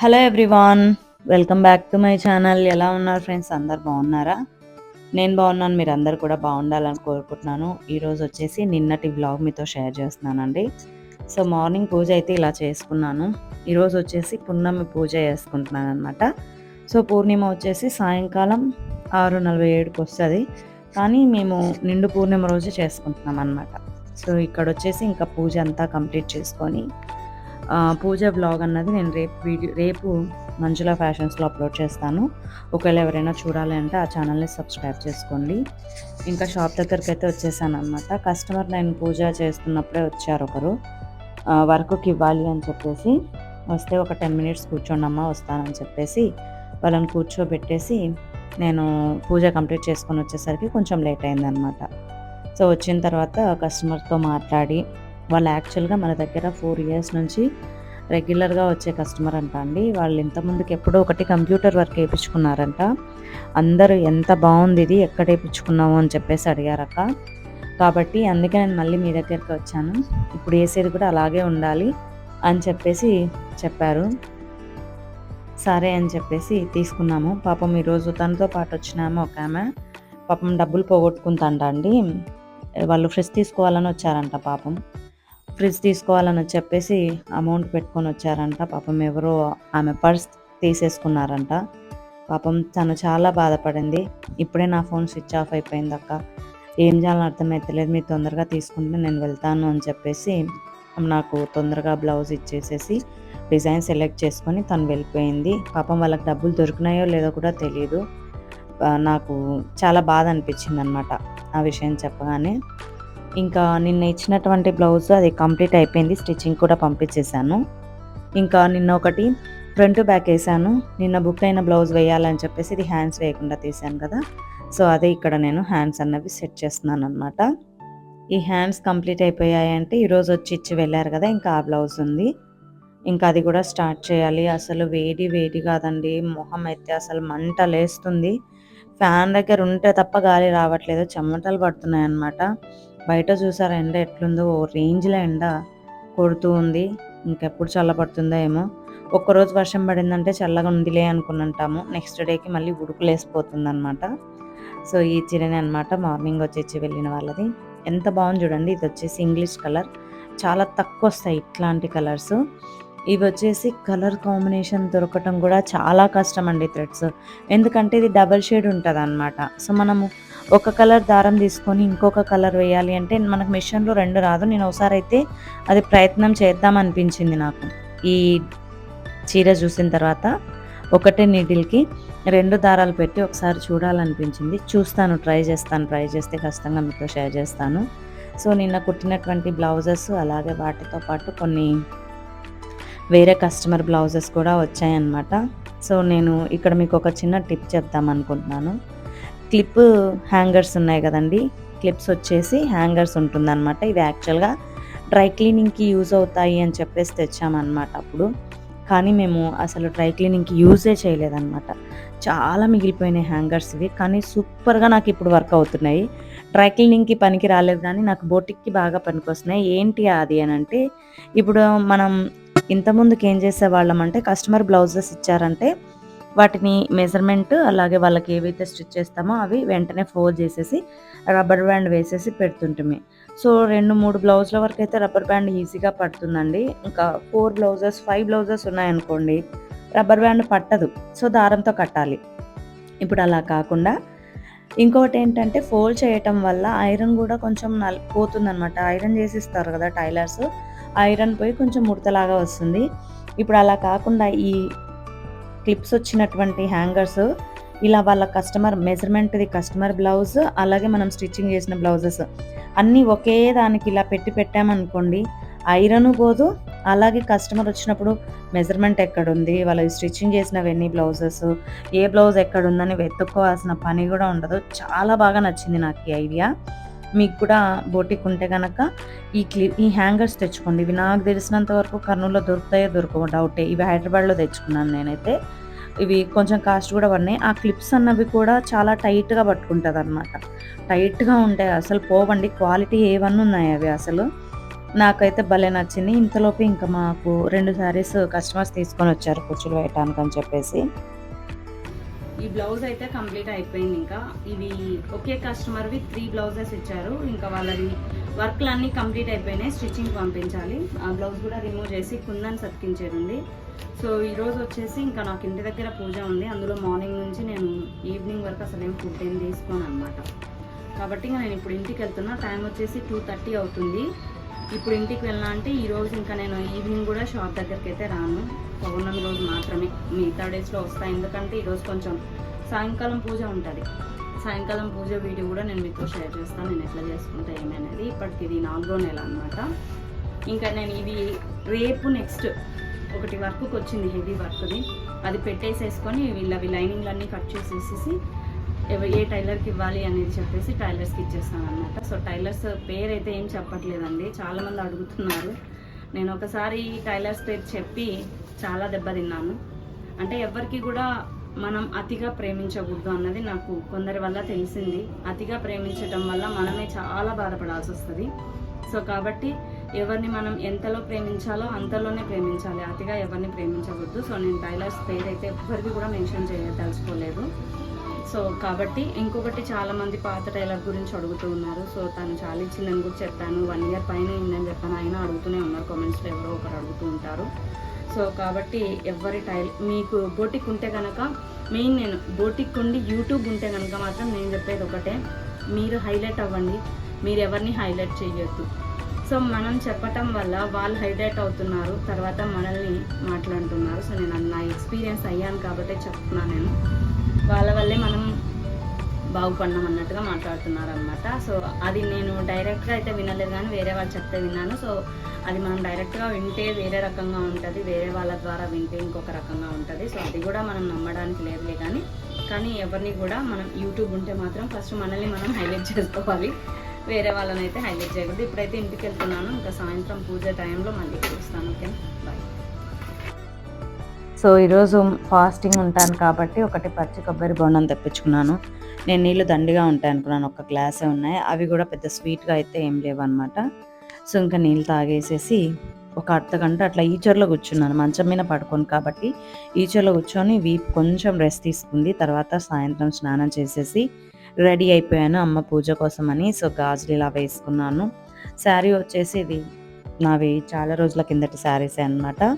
Hello everyone welcome back to my channel ఎలా ఉన్నారు friends అందరు బాగున్నారా? నేను బాగున్నాను మీరు అందరు కూడా బాగుండాలని కోరుకుంటున్నాను. ఈరోజు వచ్చేసి నిన్నటి వ్లాగ్ మీతో షేర్ చేస్తున్నానండి. సో మార్నింగ్ పూజ అయితే ఇలా చేసుకున్నాను. ఈరోజు వచ్చేసి పున్నమి పూజ చేసుకుంటున్నాను అనమాట సో పూర్ణిమ వచ్చేసి సాయంకాలం ఆరు నలభై ఏడుకి వస్తుంది. కానీ మేము నిండు పూర్ణిమ రోజు చేసుకుంటున్నాం అనమాట సో ఇక్కడ వచ్చేసి ఇంకా పూజ అంతా కంప్లీట్ చేసుకొని పూజ బ్లాగ్ అన్నది నేను రేపు వీడియో రేపు మంజుల ఫ్యాషన్స్లో అప్లోడ్ చేస్తాను. ఒకవేళ ఎవరైనా చూడాలి అంటే ఆ ఛానల్ని సబ్స్క్రైబ్ చేసుకోండి. ఇంకా షాప్ దగ్గరికి అయితే వచ్చేసాను అనమాట కస్టమర్ నేను పూజ చేస్తున్నప్పుడే వచ్చారు ఒకరు. వర్క్కి ఇవ్వాలి అని చెప్పేసి వస్తే ఒక టెన్ మినిట్స్ కూర్చోండమ్మా వస్తానని చెప్పేసి వాళ్ళని కూర్చోబెట్టేసి నేను పూజ కంప్లీట్ చేసుకొని వచ్చేసరికి కొంచెం లేట్ అయిందనమాట సో వచ్చిన తర్వాత కస్టమర్తో మాట్లాడి వాళ్ళు యాక్చువల్గా మన దగ్గర ఫోర్ ఇయర్స్ నుంచి రెగ్యులర్గా వచ్చే కస్టమర్ అంట అండి. వాళ్ళు ఇంతకుముందుకు ఎప్పుడో ఒకటి కంప్యూటర్ వర్క్ వేయించుకున్నారంట. అందరూ ఎంత బాగుంది ఇది ఎక్కడ వేయించుకున్నావు అని చెప్పేసి అడిగారక్క కాబట్టి అందుకే నేను మళ్ళీ మీ దగ్గరికి వచ్చాను. ఇప్పుడు వేసేది కూడా అలాగే ఉండాలి అని చెప్పేసి చెప్పారు. సరే అని చెప్పేసి తీసుకున్నాము. పాపం ఈరోజు తనతో పాటు వచ్చినాము ఒక ఆమె. పాపం డబ్బులు పోగొట్టుకుంటాంట అండి. వాళ్ళు ఫ్రెష్ తీసుకోవాలని వచ్చారంట పాపం. ఫ్రిడ్జ్ తీసుకోవాలని చెప్పేసి అమౌంట్ పెట్టుకొని వచ్చారంట. పాపం ఎవరో ఆమె పర్స్ తీసేసుకున్నారంట. పాపం తను చాలా బాధపడింది. ఇప్పుడే నా ఫోన్ స్విచ్ ఆఫ్ అయిపోయింది అక్క. ఏం చేయాలని అర్థమవుతలేదు మీరు తొందరగా తీసుకుంటే నేను వెళ్తాను అని చెప్పేసి నాకు తొందరగా బ్లౌజ్ ఇచ్చేసేసి డిజైన్ సెలెక్ట్ చేసుకొని తను వెళ్ళిపోయింది. పాపం వాళ్ళకి డబ్బులు దొరికినాయో లేదో కూడా తెలియదు నాకు చాలా బాధ అనిపించింది అనమాట ఆ విషయం చెప్పగానే. ఇంకా నిన్న ఇచ్చినటువంటి బ్లౌజ్ అది కంప్లీట్ అయిపోయింది స్టిచ్చింగ్ కూడా పంపించేశాను. ఇంకా నిన్న ఒకటి ఫ్రంట్ బ్యాక్ వేసాను నిన్న బుక్ అయిన బ్లౌజ్ వేయాలని చెప్పేసి ఇది హ్యాండ్స్ వేయకుండా తీసాను కదా. సో అదే ఇక్కడ నేను హ్యాండ్స్ అన్నవి సెట్ చేస్తున్నాను అనమాట ఈ హ్యాండ్స్ కంప్లీట్ అయిపోయాయి అంటే ఈరోజు వచ్చి ఇచ్చి వెళ్ళారు కదా ఇంకా ఆ బ్లౌజ్ ఉంది. ఇంకా అది కూడా స్టార్ట్ చేయాలి. అసలు వేడి వేడి కాదండి మొహం అయితే అసలు మంట లేస్తుంది. ఫ్యాన్ దగ్గర ఉంటే తప్ప గాలి రావట్లేదు చెమటలు పడుతున్నాయి అన్నమాట బయట చూసారా ఎండ ఎట్లుందో ఓ రేంజ్లో ఎండ కొడుతూ ఉంది. ఇంకెప్పుడు చల్లబడుతుందో ఏమో. ఒక్కరోజు వర్షం పడిందంటే చల్లగా ఉందిలే అనుకుని నెక్స్ట్ డేకి మళ్ళీ ఉడుకులేసిపోతుంది అనమాట సో ఈ చిరణి అనమాట మార్నింగ్ వచ్చేసి వెళ్ళిన వాళ్ళది. ఎంత బాగుంది చూడండి. ఇది వచ్చేసి ఇంగ్లీష్ కలర్. చాలా తక్కువ వస్తాయి ఇట్లాంటి కలర్స్. ఇవి వచ్చేసి కలర్ కాంబినేషన్ దొరకటం కూడా చాలా కష్టం అండి థ్రెడ్స్. ఎందుకంటే ఇది డబల్ షేడ్ ఉంటుంది అనమాట సో మనము ఒక కలర్ దారం తీసుకొని ఇంకొక కలర్ వేయాలి అంటే మనకు మిషన్లో రెండు రాదు. నేను ఒకసారి అయితే అది ప్రయత్నం చేద్దాం అనిపించింది నాకు. ఈ చీర చూసిన తర్వాత ఒకటే నీడిల్కి రెండు దారాలు పెట్టి ఒకసారి చూడాలనిపించింది. చూస్తాను ట్రై చేస్తాను ట్రై చేస్తే ఖచ్చితంగా మీతో షేర్ చేస్తాను. సో నిన్న కుట్టినటువంటి బ్లౌజెస్ అలాగే వాటితో పాటు కొన్ని వేరే కస్టమర్ బ్లౌజెస్ కూడా వచ్చాయన్నమాట. సో నేను ఇక్కడ మీకు ఒక చిన్న టిప్ చెప్దాం అనుకుంటున్నాను. క్లిప్ హ్యాంగర్స్ ఉన్నాయి కదండి. క్లిప్స్ వచ్చేసి హ్యాంగర్స్ ఉంటుందన్నమాట. ఇవి యాక్చువల్గా డ్రై క్లీనింగ్కి యూజ్ అవుతాయి అని చెప్పేసి తెచ్చామన్నమాట అప్పుడు. కానీ మేము అసలు డ్రై క్లీనింగ్కి యూజే చేయలేదన్నమాట. చాలా మిగిలిపోయినాయి హ్యాంగర్స్ ఇవి. కానీ సూపర్గా నాకు ఇప్పుడు వర్క్ అవుతున్నాయి. డ్రై క్లీనింగ్కి పనికి రాలేదు కానీ నాకు బోటిక్కి బాగా పనికొస్తున్నాయి ఏంటి అది అని అంటే ఇప్పుడు మనం ఇంతకుముందుకు ఏం చేసేవాళ్ళం అంటే కస్టమర్ బ్లౌజెస్ ఇచ్చారంటే వాటిని మెజర్మెంట్ అలాగే వాళ్ళకి ఏవైతే స్టిచ్ చేస్తామో అవి వెంటనే ఫోల్డ్ చేసేసి రబ్బర్ బ్యాండ్ వేసేసి పెడుతుంటుంది సో రెండు మూడు బ్లౌజ్ల వరకు అయితే రబ్బర్ బ్యాండ్ ఈజీగా పడుతుందండి. ఇంకా ఫోర్ బ్లౌజెస్ ఫైవ్ బ్లౌజెస్ ఉన్నాయనుకోండి రబ్బర్ బ్యాండ్ పట్టదు. సో దారంతో కట్టాలి. ఇప్పుడు అలా కాకుండా ఇంకోటి ఏంటంటే ఫోల్డ్ చేయటం వల్ల ఐరన్ కూడా కొంచెం నల్ పోతుందన్నమాట. ఐరన్ చేసి ఇస్తారు కదా టైలర్స్. ఐరన్ పోయి కొంచెం ముడతలాగా వస్తుంది. ఇప్పుడు అలా కాకుండా ఈ క్లిప్స్ వచ్చినటువంటి హ్యాంగర్స్ ఇలా వాళ్ళ కస్టమర్ మెజర్మెంట్ది కస్టమర్ బ్లౌజ్ అలాగే మనం స్టిచ్చింగ్ చేసిన బ్లౌజెస్. అన్నీ ఒకే దానికి ఇలా పెట్టి పెట్టామనుకోండి ఐరన్ పోదు అలాగే కస్టమర్ వచ్చినప్పుడు మెజర్మెంట్ ఎక్కడుంది వాళ్ళ స్టిచ్చింగ్ చేసినవన్నీ బ్లౌజెస్ ఏ బ్లౌజ్ ఎక్కడుందని వెతుక్కోవాల్సిన పని కూడా ఉండదు. చాలా బాగా నచ్చింది నాకు ఈ ఐడియా. మీకు కూడా బోటిక్ ఉంటే కనుక ఈ క్లి ఈ హ్యాంగర్స్ తెచ్చుకోండి. ఇవి నాకు తెలిసినంత వరకు కర్నూలులో దొరుకుతాయో దొరకవు డౌటే. ఇవి హైదరాబాద్లో తెచ్చుకున్నాను నేనైతే. ఇవి కొంచెం కాస్ట్ కూడా పడినాయి. ఆ క్లిప్స్ అన్నవి కూడా చాలా టైట్గా పట్టుకుంటుంది అనమాట టైట్గా ఉంటాయి అసలు పోవండి. క్వాలిటీ ఏవన్నీ ఉన్నాయి అవి అసలు. నాకైతే భలే నచ్చింది. ఇంతలోపు ఇంకా మాకు రెండు శారీస్ కస్టమర్స్ తీసుకొని వచ్చారు కుర్చీలు వేయటానికి అని చెప్పేసి. ఈ బ్లౌజ్ అయితే కంప్లీట్ అయిపోయింది ఇంకా. ఇవి ఒకే కస్టమర్వి త్రీ బ్లౌజెస్ ఇచ్చారు. ఇంకా వాళ్ళది వర్క్లు అన్నీ కంప్లీట్ అయిపోయినాయి. స్టిచ్చింగ్ పంపించాలి. ఆ బ్లౌజ్ కూడా రిమూవ్ చేసి కుందని సతికించేది ఉంది సో ఈరోజు వచ్చేసి ఇంకా నాకు ఇంటి దగ్గర పూజ ఉంది. అందులో మార్నింగ్ నుంచి నేను ఈవినింగ్ వరకు అసలు ఏం ఫుడ్ ఏం తీసుకోను అనమాట కాబట్టి ఇంకా నేను ఇప్పుడు ఇంటికి వెళ్తున్నా. టైం వచ్చేసి టూ థర్టీ అవుతుంది. ఇప్పుడు ఇంటికి వెళ్ళాలంటే అంటే ఇంకా నేను ఈవినింగ్ కూడా షాప్ దగ్గరికి అయితే రాను. పౌర్ణమి రోజు మాత్రమే. మిగతా డేస్లో వస్తాను ఎందుకంటే ఈరోజు కొంచెం సాయంకాలం పూజ ఉంటుంది. సాయంకాలం పూజ వీడియో కూడా నేను మీతో షేర్ చేస్తాను. నేను ఎట్లా చేసుకుంటా ఏమనేది ఇప్పటికి ఇది నాలుగో నెల అనమాట ఇంకా నేను ఇది రేపు నెక్స్ట్ ఒకటి వర్క్కి వచ్చింది హెవీ వర్క్ది అది పెట్టేసేసుకొని వీళ్ళవి లైనింగ్లన్నీ కట్ చేసేసేసి ఏ టైలర్కి ఇవ్వాలి అనేది చెప్పేసి టైలర్స్కి ఇచ్చేస్తాను అనమాట సో టైలర్స్ పేరు అయితే ఏం చెప్పట్లేదండి. చాలామంది అడుగుతున్నారు. నేను ఒకసారి టైలర్స్ పేరు చెప్పి చాలా దెబ్బతిన్నాను అంటే ఎవరికి కూడా మనం అతిగా ప్రేమించకూడదు అన్నది నాకు కొందరి వల్ల తెలిసింది. అతిగా ప్రేమించటం వల్ల మనమే చాలా బాధపడాల్సి వస్తుంది. సో కాబట్టి ఎవరిని మనం ఎంతలో ప్రేమించాలో అంతలోనే ప్రేమించాలి. అతిగా ఎవరిని ప్రేమించకూడదు. సో నేను టైలర్స్ పేరు అయితే ఎవ్వరికి కూడా మెన్షన్ చేయదలుచుకోలేదు. సో కాబట్టి ఇంకొకటి చాలా మంది పాత టైలర్ గురించి అడుగుతూ ఉన్నారు. సో తను చాలా ఇచ్చిందని కూడా చెప్పాను. వన్ ఇయర్ పైన అయిందని చెప్పాను. అయినా అడుగుతూనే ఉన్నారు. కామెంట్స్లో ఎవరో ఒకరు అడుగుతూ ఉంటారు. సో కాబట్టి ఎవరి టైల్ మీకు బోటిక్ ఉంటే కనుక మెయిన్ నేను బోటిక్ ఉండి యూట్యూబ్ ఉంటే కనుక మాత్రం నేను చెప్పేది ఒకటే. మీరు హైలైట్ అవ్వండి. మీరు ఎవరిని హైలైట్ చేయొద్దు సో మనం చెప్పటం వల్ల వాళ్ళు హైలైట్ అవుతున్నారు. తర్వాత మనల్ని మాట్లాడుతున్నారు. సో నేను నా ఎక్స్పీరియన్స్ అయ్యాను కాబట్టి చెప్తున్నాను నేను. వాళ్ళ వల్లే మనం బాగుపడినాం అన్నట్టుగా మాట్లాడుతున్నారు అనమాట సో అది నేను డైరెక్ట్గా అయితే వినలేదు కానీ వేరే వాళ్ళు చెప్తే విన్నాను. సో అది మనం డైరెక్ట్గా వింటే వేరే రకంగా ఉంటుంది వేరే వాళ్ళ ద్వారా వింటే ఇంకొక రకంగా ఉంటుంది. సో అది కూడా మనం నమ్మడానికి లేదులే కానీ కానీ ఎవరిని కూడా మనం యూట్యూబ్ ఉంటే మాత్రం ఫస్ట్ మనల్ని మనం హైలైట్ చేసుకోవాలి. వేరే వాళ్ళని అయితే హైలైట్ చేయకూడదు. ఇప్పుడైతే ఇంటికి వెళ్తున్నాను. ఇంకా సాయంత్రం పూజ టైంలో మళ్ళీ చూస్తాను ఓకే బాయ్ సో ఈరోజు ఫాస్టింగ్ ఉంటాను కాబట్టి ఒకటి పచ్చి కొబ్బరి బొండం తెప్పించుకున్నాను. నేను నీళ్ళు దండిగా ఉంటాయి అనుకున్నాను. ఒక గ్లాసే ఉన్నాయి. అవి కూడా పెద్ద స్వీట్గా అయితే ఏం లేవు అనమాట సో ఇంకా నీళ్ళు తాగేసేసి ఒక అర్ధగంట అట్లా ఈచర్లో కూర్చున్నాను. మంచం మీద పడుకోను కాబట్టి ఈచర్లో కూర్చొని వీప్ కొంచెం రెస్ట్ తీసుకుంది. తర్వాత సాయంత్రం స్నానం చేసేసి రెడీ అయిపోయాను. అమ్మ పూజ కోసమని సో గాజులు ఇలా వేసుకున్నాను. శారీ వచ్చేసి ఇది నావి చాలా రోజుల కిందటి శారీసే అనమాట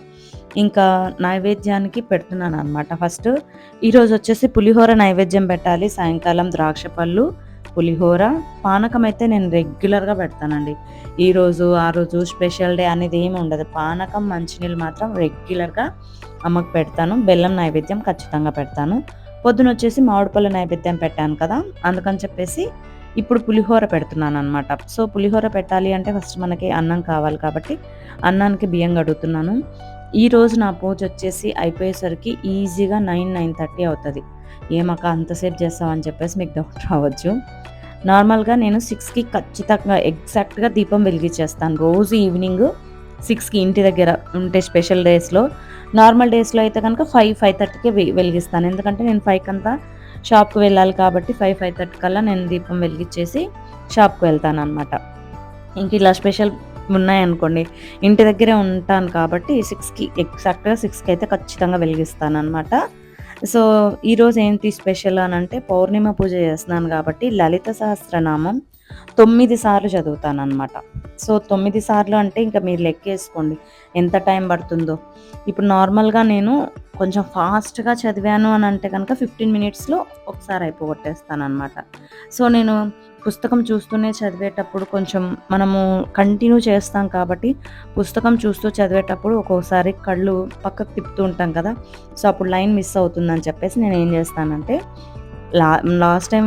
ఇంకా నైవేద్యానికి పెడుతున్నాను అనమాట ఫస్ట్ ఈరోజు వచ్చేసి పులిహోర నైవేద్యం పెట్టాలి. సాయంకాలం ద్రాక్ష పళ్ళు పులిహోర. పానకం అయితే నేను రెగ్యులర్గా పెడతానండి. ఈరోజు ఆ రోజు స్పెషల్ డే అనేది ఏమి ఉండదు. పానకం మంచినీళ్ళు మాత్రం రెగ్యులర్గా అమ్మకు పెడతాను. బెల్లం నైవేద్యం ఖచ్చితంగా పెడతాను. పొద్దున వచ్చేసి మామిడిపళ్ళు నైవేద్యం పెట్టాను కదా అందుకని చెప్పేసి ఇప్పుడు పులిహోర పెడుతున్నాను అనమాట సో పులిహోర పెట్టాలి అంటే ఫస్ట్ మనకి అన్నం కావాలి కాబట్టి అన్నానికి బియ్యం కడుగుతున్నాను. ఈ రోజు నా పోజ్ వచ్చేసి అయిపోయేసరికి ఈజీగా నైన్ నైన్ థర్టీ అవుతుంది. ఏమక్క అంతసేపు చేస్తామని చెప్పేసి మీకు డౌట్ రావచ్చు. నార్మల్గా నేను సిక్స్కి ఖచ్చితంగా ఎగ్జాక్ట్గా దీపం వెలిగించేస్తాను. రోజు ఈవినింగ్ సిక్స్కి ఇంటి దగ్గర ఉంటే స్పెషల్ డేస్లో. నార్మల్ డేస్లో అయితే కనుక ఫైవ్ ఫైవ్ థర్టీకి వెలిగిస్తాను. ఎందుకంటే నేను ఫైవ్కి అంతా షాప్కి వెళ్ళాలి కాబట్టి ఫైవ్ ఫైవ్ థర్టీ కల్లా నేను దీపం వెలిగించేసి షాప్కి వెళ్తాను అనమాట ఇంక ఇలా స్పెషల్ ఉన్నాయనుకోండి ఇంటి దగ్గరే ఉంటాను కాబట్టి సిక్స్కి ఎగ్జాక్ట్గా సిక్స్కి అయితే ఖచ్చితంగా వెలిగిస్తాను అనమాట సో ఈరోజు ఏంటి స్పెషల్ అని అంటే పౌర్ణిమ పూజ చేస్తున్నాను కాబట్టి లలిత సహస్రనామం తొమ్మిది సార్లు చదువుతాను అనమాట సో తొమ్మిది సార్లు అంటే ఇంకా మీరు లెక్కేసుకోండి. ఎంత టైం పడుతుందో. ఇప్పుడు నార్మల్గా నేను కొంచెం ఫాస్ట్గా చదివాను అని అంటే కనుక ఫిఫ్టీన్ మినిట్స్లో ఒకసారి అయిపోగొట్టేస్తాను అనమాట సో నేను పుస్తకం చూస్తూనే చదివేటప్పుడు కొంచెం మనము కంటిన్యూ చేస్తాం కాబట్టి పుస్తకం చూస్తూ చదివేటప్పుడు ఒక్కోసారి కళ్ళు పక్కకు తిప్పుతూ ఉంటాం కదా. సో అప్పుడు లైన్ మిస్ అవుతుందని చెప్పేసి నేను ఏం చేస్తానంటే లా లాస్ట్ టైం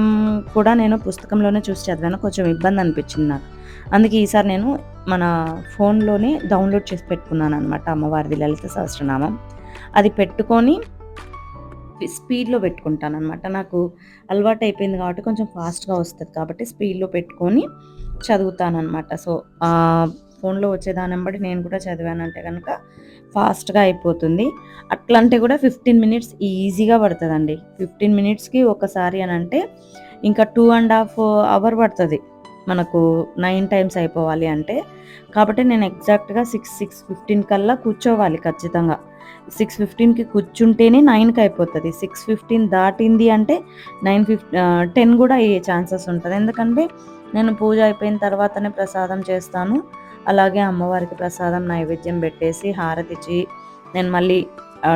కూడా నేను పుస్తకంలోనే చూసి చదివాను. కొంచెం ఇబ్బంది అనిపించింది నాకు. అందుకే ఈసారి నేను మన ఫోన్లోనే డౌన్లోడ్ చేసి పెట్టుకున్నాను అనమాట అమ్మవారిది లలిత సహస్రనామం. అది పెట్టుకొని స్పీడ్లో పెట్టుకుంటాను అనమాట నాకు అలవాటు అయిపోయింది కాబట్టి కొంచెం ఫాస్ట్గా వస్తుంది కాబట్టి స్పీడ్లో పెట్టుకొని చదువుతాను అనమాట సో ఫోన్లో వచ్చేదాన్ని బట్టి నేను కూడా చదివానంటే కనుక ఫాస్ట్గా అయిపోతుంది. అట్లంటే కూడా ఫిఫ్టీన్ మినిట్స్ ఈజీగా పడుతుందండి. ఫిఫ్టీన్ మినిట్స్కి ఒకసారి అని అంటే ఇంకా టూ అండ్ హాఫ్ అవర్ పడుతుంది. మనకు నైన్ టైమ్స్ అయిపోవాలి అంటే. కాబట్టి నేను ఎగ్జాక్ట్గా సిక్స్ సిక్స్ ఫిఫ్టీన్ కల్లా కూర్చోవాలి ఖచ్చితంగా. సిక్స్ ఫిఫ్టీన్కి కూర్చుంటేనే నైన్కి అయిపోతుంది. సిక్స్ ఫిఫ్టీన్ దాటింది అంటే నైన్ ఫిఫ్ టెన్ కూడా అయ్యే ఛాన్సెస్ ఉంటుంది. ఎందుకంటే నేను పూజ అయిపోయిన తర్వాతనే ప్రసాదం చేస్తాను. అలాగే అమ్మవారికి ప్రసాదం నైవేద్యం పెట్టేసి హారతిచ్చి నేను మళ్ళీ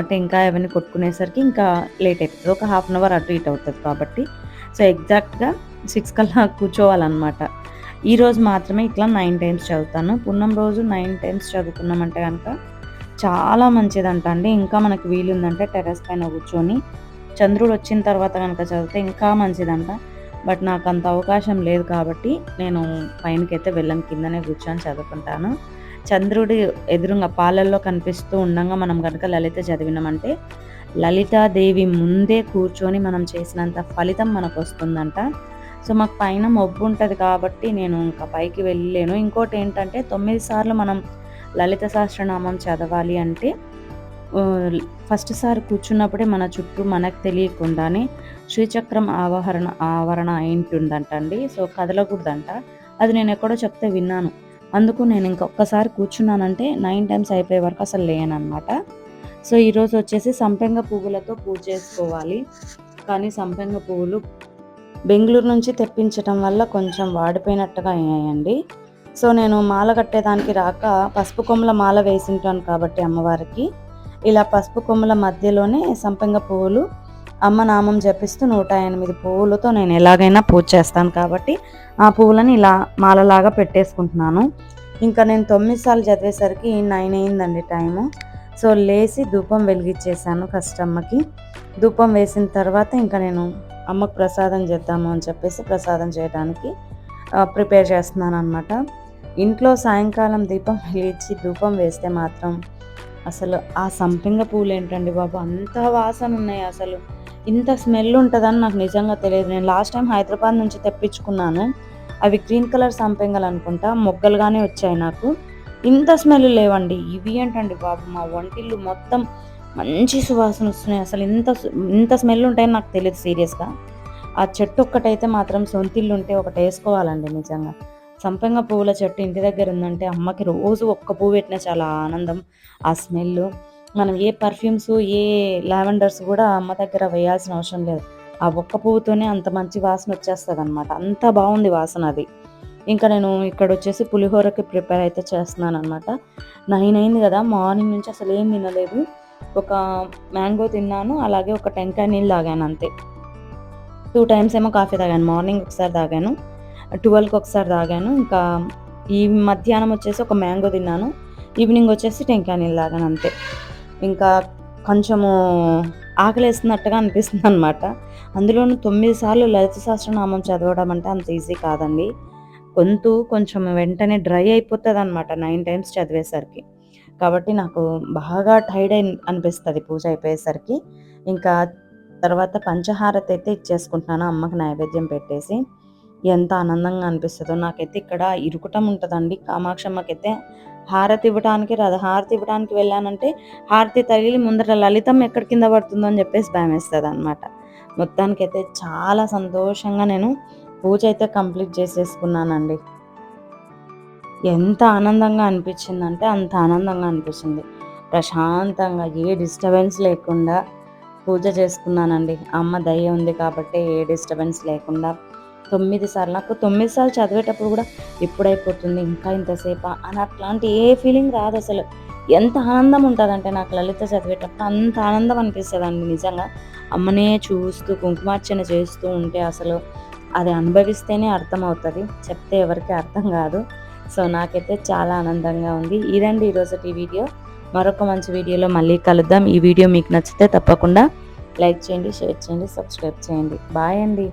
టెంకాయ అవన్నీ కొట్టుకునేసరికి ఇంకా లేట్ అవుతుంది ఒక హాఫ్ అన్ అవర్ అటు ఇటు అవుతుంది కాబట్టి. సో ఎగ్జాక్ట్గా సిక్స్ కల్లా కూర్చోవాలన్నమాట. ఈరోజు మాత్రమే ఇట్లా నైన్ టైమ్స్ చదువుతాను. పున్నం రోజు నైన్ టైమ్స్ చదువుకున్నామంటే కనుక చాలా మంచిదంట అండి. ఇంకా మనకు వీలుందంటే టెర్రస్ పైన కూర్చొని చంద్రుడు వచ్చిన తర్వాత కనుక చదివితే ఇంకా మంచిదంట. బట్ నాకు అంత అవకాశం లేదు కాబట్టి నేను పైనకైతే వెళ్ళం కిందనే కూర్చొని చదువుకుంటాను. చంద్రుడి ఎదురుగా పాలల్లో కనిపిస్తూ ఉండగా మనం కనుక లలిత చదివినామంటే లలితాదేవి ముందే కూర్చొని మనం చేసినంత ఫలితం మనకు వస్తుందంట సో మాకు పైన మబ్బు ఉంటుంది కాబట్టి నేను ఇంకా పైకి వెళ్ళలేను. ఇంకోటి ఏంటంటే తొమ్మిది సార్లు మనం లలిత సహస్రనామం చదవాలి అంటే ఫస్ట్ సారి కూర్చున్నప్పుడే మన చుట్టూ మనకు తెలియకుండానే శ్రీచక్రం ఆవహరణ ఆవరణ అయింటుందంట అండి సో కదలకూడదంట. అది నేను ఎక్కడో చెప్తే విన్నాను. అందుకు నేను ఇంకొకసారి కూర్చున్నానంటే నైన్ టైమ్స్ అయిపోయే వరకు అసలు లేనమాట సో ఈరోజు వచ్చేసి సంపెంగ పువ్వులతో పూజ చేసుకోవాలి. కానీ సంపెంగ పువ్వులు బెంగళూరు నుంచి తెప్పించడం వల్ల కొంచెం వాడిపోయినట్టుగా అయ్యాయండి. సో నేను మాల కట్టేదానికి రాక పసుపు కొమ్మల మాల వేసింటాను కాబట్టి అమ్మవారికి. ఇలా పసుపు కొమ్మల మధ్యలోనే సంపెంగ పువ్వులు అమ్మ నామం జపిస్తూ నూట ఎనిమిది పువ్వులతో నేను ఎలాగైనా పూజ చేస్తాను కాబట్టి ఆ పువ్వులను ఇలా మాలలాగా పెట్టేసుకుంటున్నాను. ఇంకా నేను తొమ్మిది సార్లు చదివేసరికి నైన్ అయిందండి టైము. సో లేచి ధూపం వెలిగించేసాను ఫస్ట్ అమ్మకి ధూపం వేసిన తర్వాత ఇంకా నేను అమ్మకు ప్రసాదం చేద్దాము అని చెప్పేసి ప్రసాదం చేయడానికి ప్రిపేర్ చేస్తున్నాను అనమాట ఇంట్లో సాయంకాలం దీపం వెలిగించి ధూపం వేస్తే మాత్రం అసలు ఆ సంపింగ పూలు ఏంటండి బాబు? అంత వాసన ఉన్నాయి అసలు. ఇంత స్మెల్ ఉంటుందని నాకు నిజంగా తెలియదు. నేను లాస్ట్ టైం హైదరాబాద్ నుంచి తెప్పించుకున్నాను. అవి గ్రీన్ కలర్ సంపెంగలు అనుకుంటా. మొగ్గలుగానే వచ్చాయి నాకు. ఇంత స్మెల్ లేవండి. ఇవి ఏంటండి బాబు? మా వంటిల్లు మొత్తం మంచి సువాసన వస్తున్నాయి. అసలు ఇంత ఇంత స్మెల్ ఉంటాయని నాకు తెలియదు సీరియస్గా. ఆ చెట్టు ఒక్కటైతే మాత్రం సొంతిల్లు ఉంటే ఒకటి వేసుకోవాలండి నిజంగా. సంపెంగ పువ్వుల చెట్టు ఇంటి దగ్గర ఉందంటే అమ్మకి రోజు ఒక్క పువ్వు పెట్టినా చాలా ఆనందం. ఆ స్మెల్ మనం ఏ పర్ఫ్యూమ్స్ ఏ లావెండర్స్ కూడా అమ్మ దగ్గర వేయాల్సిన అవసరం లేదు. ఆ ఒక్క పువ్వుతోనే అంత మంచి వాసన వచ్చేస్తుంది అనమాట అంత బాగుంది వాసన అది. ఇంకా నేను ఇక్కడ వచ్చేసి పులిహోరకి ప్రిపేర్ అయితే చేస్తున్నాను అనమాట నైన్ అయింది కదా మార్నింగ్ నుంచి అసలు ఏం తినలేదు. ఒక మ్యాంగో తిన్నాను అలాగే ఒక టెంకాయ నీళ్ళు తాగాను అంతే. టూ టైమ్స్ ఏమో కాఫీ తాగాను మార్నింగ్ ఒకసారి తాగాను. ట్వెల్వ్కి ఒకసారి తాగాను. ఇంకా ఈ మధ్యాహ్నం వచ్చేసి ఒక మ్యాంగో తిన్నాను. ఈవినింగ్ వచ్చేసి టెంకాయ నీళ్ళు తాగాను అంతే. ఇంకా కొంచెము ఆకలేస్తున్నట్టుగా అనిపిస్తుంది అనమాట అందులోనూ తొమ్మిది సార్లు లలిత సహస్రనామం చదవడం అంటే అంత ఈజీ కాదండి. గొంతు కొంచెం వెంటనే డ్రై అయిపోతుంది అనమాట నైన్ టైమ్స్ చదివేసరికి. కాబట్టి నాకు బాగా టైర్డ్ అయి అనిపిస్తుంది పూజ అయిపోయేసరికి. ఇంకా తర్వాత పంచహారతి అయితే ఇచ్చేసుకుంటున్నాను. అమ్మకి నైవేద్యం పెట్టేసి. ఎంత ఆనందంగా అనిపిస్తుందో. నాకైతే ఇక్కడ ఇరుకుటం ఉంటుందండి. కామాక్షమ్మకైతే హారతి ఇవ్వడానికి రాదు. హారతి ఇవ్వడానికి వెళ్ళానంటే హారతి తగిలి ముందర లలితం ఎక్కడ కింద పడుతుందో అని చెప్పేసి భయం వేస్తుంది అనమాట మొత్తానికైతే చాలా సంతోషంగా నేను పూజ అయితే కంప్లీట్ చేసేసుకున్నానండి. ఎంత ఆనందంగా అనిపించిందంటే అంత ఆనందంగా అనిపించింది ప్రశాంతంగా ఏ డిస్టర్బెన్స్ లేకుండా పూజ చేసుకున్నానండి. అమ్మ దయ ఉంది కాబట్టి ఏ డిస్టర్బెన్స్ లేకుండా తొమ్మిది సార్లు. నాకు తొమ్మిది సార్లు చదివేటప్పుడు కూడా ఎప్పుడైపోతుంది ఇంకా ఇంతసేపు? అని అట్లాంటి ఏ ఫీలింగ్ రాదు అసలు. ఎంత ఆనందం ఉంటుందంటే నాకు లలిత చదివేటప్పుడు అంత ఆనందం అనిపిస్తుంది అండి నిజంగా. అమ్మనే చూస్తూ కుంకుమార్చన చేస్తూ ఉంటే అసలు అది అనుభవిస్తేనే అర్థమవుతుంది. చెప్తే ఎవరికి అర్థం కాదు. సో నాకైతే చాలా ఆనందంగా ఉంది. ఇదండి ఈరోజు ఈ వీడియో. మరొక మంచి వీడియోలో మళ్ళీ కలుద్దాం. ఈ వీడియో మీకు నచ్చితే తప్పకుండా లైక్ చేయండి షేర్ చేయండి సబ్స్క్రైబ్ చేయండి. బాయ్ అండి.